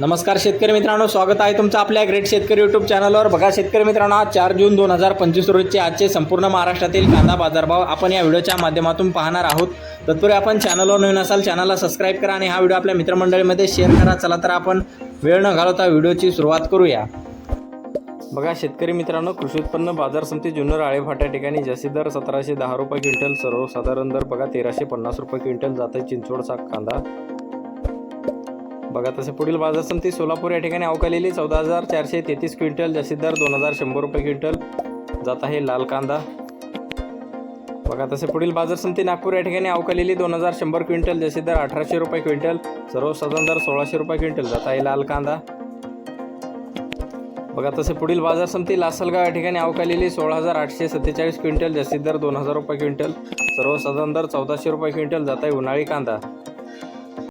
नमस्कार शेतकरी मित्रांनो स्वागत आहे तुमचं आपल्या ग्रेट शेतकरी यूट्यूब चॅनलवर बघा शेतकरी मित्रांनो आज चार जून दोन हजार पंचवीस रोजचे आजचे संपूर्ण महाराष्ट्रातील कांदा बाजारभाव आपण या व्हिडिओच्या माध्यमातून पाहणार आहोत. तत्पूर्वी आपण चॅनलवर नवीन असाल चॅनलला सबस्क्राईब करा आणि हा व्हिडिओ आपल्या मित्रमंडळीमध्ये शेअर करा. चला तर आपण वेळ न घालवता व्हिडिओची सुरुवात करूया. बघा शेतकरी मित्रांनो कृषी उत्पन्न बाजार समिती जुन्नर आळेफाट्या ठिकाणी जास्ती दर सतराशे दहा रुपये क्विंटल सर्वसाधारण दर बघा तेराशे पन्नास रुपये क्विंटल जाते चिंचवडचा कांदा. बघा तसे पुढील बाजार समिती सोलापूर या ठिकाणी अवकालेली चौदा हजार चारशे तेहतीस क्विंटल जास्तीत दर दोन हजार शंभर रुपये क्विंटल. जात आहे लाल कांदा. बघा तसे पुढील बाजार समिती नागपूर या ठिकाणी अवकालेली दोन हजार शंभर क्विंटल जास्तीत दर अठराशे रुपये क्विंटल सर्वसाधारण दर सोळाशे रुपये क्विंटल. जात आहे लाल कांदा. बघा तसे पुढील बाजार समिती लासलगाव या ठिकाणी अवकालेली सोळा हजार आठशे सत्तेचाळीस क्विंटल जास्तीत दर दोन हजार रुपये क्विंटल सर्वसाधारण दर चौदाशे रुपये क्विंटल. जात आहे उन्हाळी कांदा.